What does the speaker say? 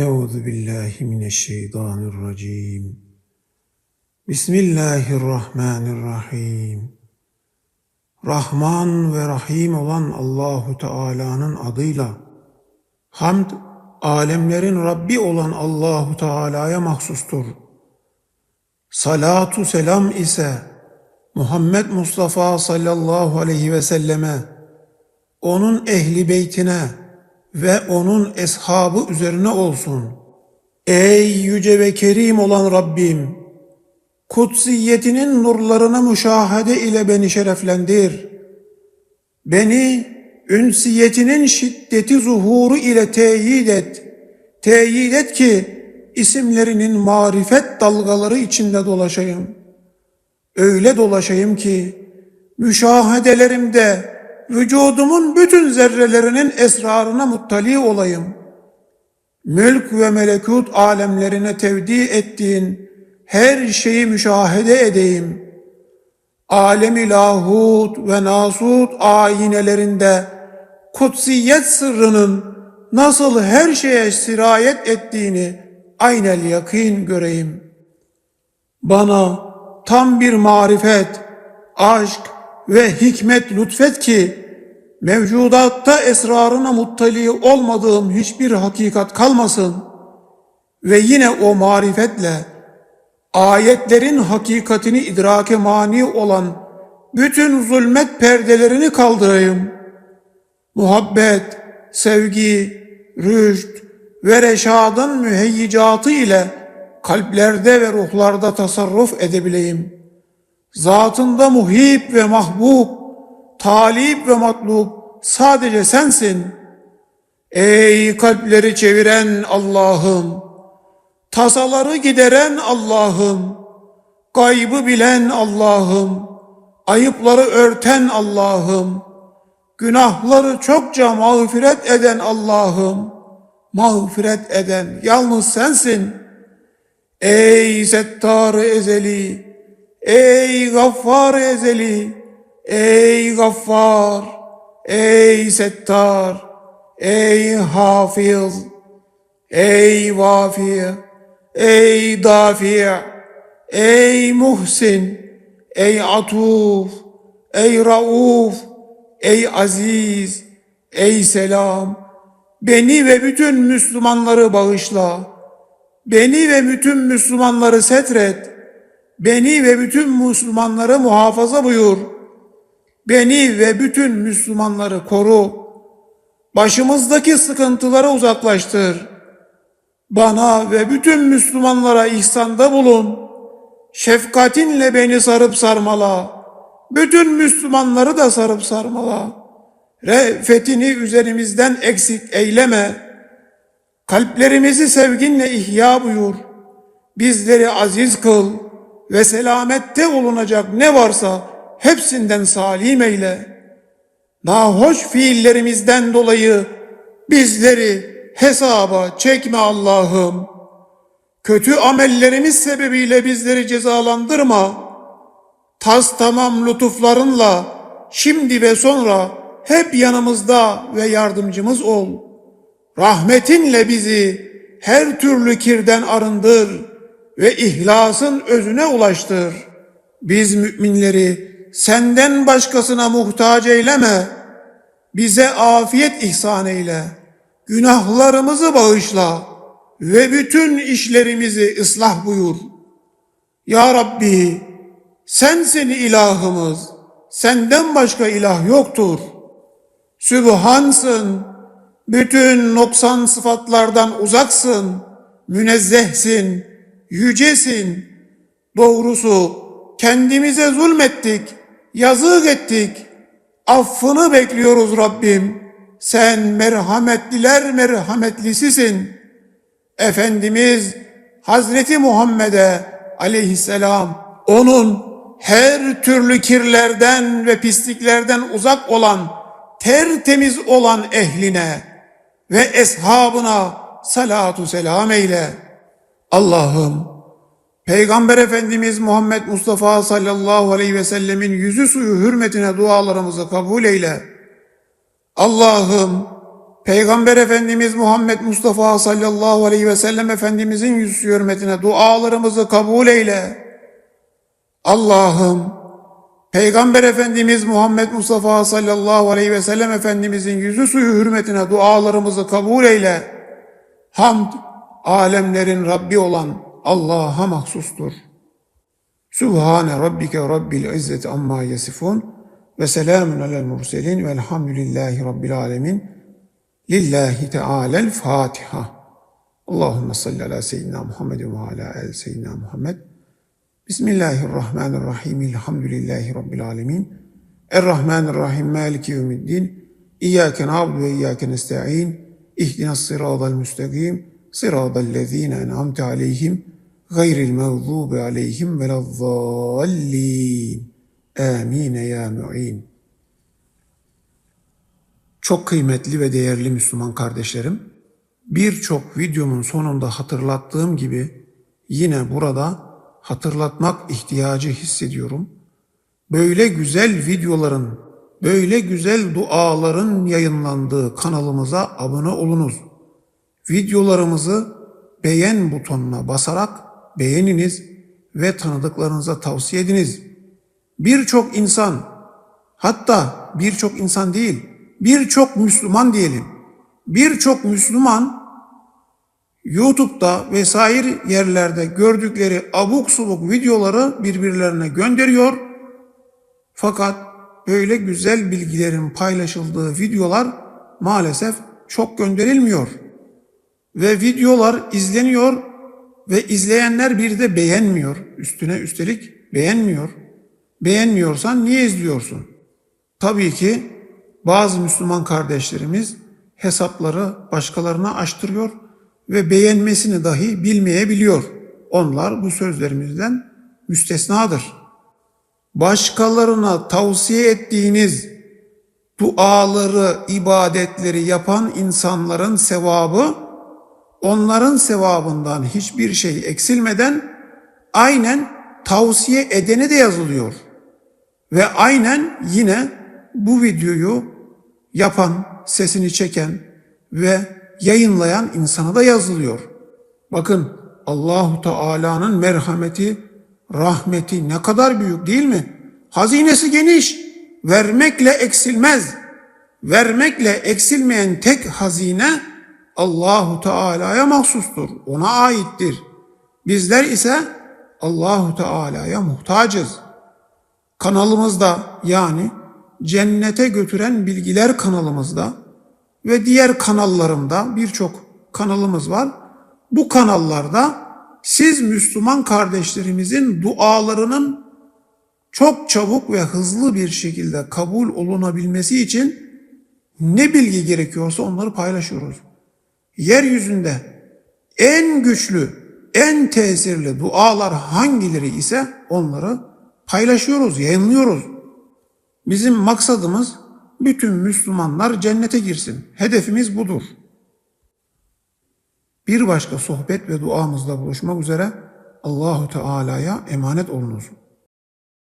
Euzu billahi mineşşeytanirracim. Bismillahirrahmanirrahim. Rahman ve Rahim olan Allahu Teala'nın adıyla hamd alemlerin Rabbi olan Allahu Teala'ya mahsustur. Salatu selam ise Muhammed Mustafa sallallahu aleyhi ve selleme, onun ehli beytine ve onun eshabı üzerine olsun. Ey yüce ve kerim olan Rabbim! Kutsiyetinin nurlarına müşahede ile beni şereflendir. Beni ünsiyetinin şiddeti zuhuru ile teyit et. Teyit et ki isimlerinin marifet dalgaları içinde dolaşayım. Öyle dolaşayım ki müşahedelerimde vücudumun bütün zerrelerinin esrarına muttali olayım. Mülk ve melekut alemlerine tevdi ettiğin her şeyi müşahede edeyim. Alemi lahut ve nasut ayinelerinde kutsiyet sırrının nasıl her şeye sirayet ettiğini aynel yakin göreyim. Bana tam bir marifet, aşk ve hikmet lütfet ki mevcudatta esrarına muttali olmadığım hiçbir hakikat kalmasın ve yine o marifetle ayetlerin hakikatini idrake mani olan bütün zulmet perdelerini kaldırayım. Muhabbet, sevgi, rüşt ve reşadın müheyyicatı ile kalplerde ve ruhlarda tasarruf edebileyim. Zatında muhib ve mahbub, talip ve matlub sadece sensin. Ey kalpleri çeviren Allah'ım, tasaları gideren Allah'ım, gaybı bilen Allah'ım, ayıpları örten Allah'ım, günahları çokça mağfiret eden Allah'ım, mağfiret eden yalnız sensin. Ey settar ezeli, ey gaffar ezeli, ey gaffar, ey settar, ey hafiz, ey vafi, ey dafi, ey muhsin, ey atuf, ey rauf, ey aziz, ey selam, beni ve bütün Müslümanları bağışla. Beni ve bütün Müslümanları setret. Beni ve bütün Müslümanları muhafaza buyur. Beni ve bütün Müslümanları koru. Başımızdaki sıkıntıları uzaklaştır. Bana ve bütün Müslümanlara ihsanda bulun. Şefkatinle beni sarıp sarmala. Bütün Müslümanları da sarıp sarmala. Re'fetini üzerimizden eksik eyleme. Kalplerimizi sevginle ihya buyur. Bizleri aziz kıl ve selamette olunacak ne varsa hepsinden salim eyle. Nahoş fiillerimizden dolayı bizleri hesaba çekme Allah'ım. Kötü amellerimiz sebebiyle bizleri cezalandırma. Tas tamam lütuflarınla şimdi ve sonra hep yanımızda ve yardımcımız ol. Rahmetinle bizi her türlü kirden arındır ve ihlasın özüne ulaştır. Biz müminleri senden başkasına muhtaç eyleme. Bize afiyet ihsan eyle. Günahlarımızı bağışla ve bütün işlerimizi ıslah buyur. Ya Rabbi sensin ilahımız. Senden başka ilah yoktur. Sübhansın. Bütün noksan sıfatlardan uzaksın. Münezzehsin. Yücesin. Doğrusu kendimize zulmettik. Yazık ettik. Affını bekliyoruz Rabbim. Sen merhametliler merhametlisisin. Efendimiz Hazreti Muhammed'e aleyhisselam onun her türlü kirlerden ve pisliklerden uzak olan tertemiz olan ehline ve eshabına salatu selam eyle. Allah'ım Peygamber Efendimiz Muhammed Mustafa sallallahu aleyhi ve sellemin yüzü suyu hürmetine dualarımızı kabul eyle. Allah'ım Peygamber Efendimiz Muhammed Mustafa sallallahu aleyhi ve sellem Efendimizin yüzü hürmetine dualarımızı kabul eyle. Allah'ım Peygamber Efendimiz Muhammed Mustafa sallallahu aleyhi ve sellem Efendimizin yüzü suyu hürmetine dualarımızı kabul eyle. Hamd alemlerin Rabbi olan Allah'a mahsustur. Sübhane Rabbike Rabbil İzzeti amma yasifun ve selamun alel murselin velhamdülillahi Rabbil alemin. Lillahi Teala'l Fatiha. Allahümme salli ala seyyidina Muhammed ve ala el seyyidina Muhammed. Bismillahirrahmanirrahim. Elhamdülillahi Rabbil alemin. Errahmanirrahim. Maliki yevmiddin. İyyâke na'budu ve iyyâke nesta'in. İhdinas sıratal müstakim. Sıratal lezîne en'amte aleyhim. Gayril mağdubi aleyhim velezzallin. Amin ya mu'in. Çok kıymetli ve değerli Müslüman kardeşlerim, birçok videomun sonunda hatırlattığım gibi yine burada hatırlatmak ihtiyacı hissediyorum. Böyle güzel videoların, böyle güzel duaların yayınlandığı kanalımıza abone olunuz. Videolarımızı beğen butonuna basarak beğeniniz ve tanıdıklarınıza tavsiye ediniz. Birçok insan, hatta birçok insan değil, birçok Müslüman diyelim. Birçok Müslüman YouTube'da vesaire yerlerde gördükleri abuk subuk videoları birbirlerine gönderiyor. Fakat böyle güzel bilgilerin paylaşıldığı videolar maalesef çok gönderilmiyor. Ve videolar izleniyor ve izleyenler bir de beğenmiyor. Üstüne üstelik beğenmiyor. Beğenmiyorsan niye izliyorsun? Tabii ki bazı Müslüman kardeşlerimiz hesapları başkalarına açtırıyor ve beğenmesini dahi bilmeyebiliyor. Onlar bu sözlerimizden müstesnadır. Başkalarına tavsiye ettiğiniz duaları, ibadetleri yapan insanların sevabı onların sevabından hiçbir şey eksilmeden aynen tavsiye edene de yazılıyor. Ve aynen yine bu videoyu yapan, sesini çeken ve yayınlayan insana da yazılıyor. Bakın Allahu Teala'nın merhameti, rahmeti ne kadar büyük değil mi? Hazinesi geniş, vermekle eksilmez. Vermekle eksilmeyen tek hazine Allahu Teala'ya mahsustur. Ona aittir. Bizler ise Allahu Teala'ya muhtacız. Kanalımızda yani cennete götüren bilgiler kanalımızda ve diğer kanallarımda birçok kanalımız var. Bu kanallarda siz Müslüman kardeşlerimizin dualarının çok çabuk ve hızlı bir şekilde kabul olunabilmesi için ne bilgi gerekiyorsa onları paylaşıyoruz. Yeryüzünde en güçlü, en tesirli dualar hangileri ise onları paylaşıyoruz, yayınlıyoruz. Bizim maksadımız bütün Müslümanlar cennete girsin. Hedefimiz budur. Bir başka sohbet ve duamızda buluşmak üzere Allahu Teala'ya emanet olunuz.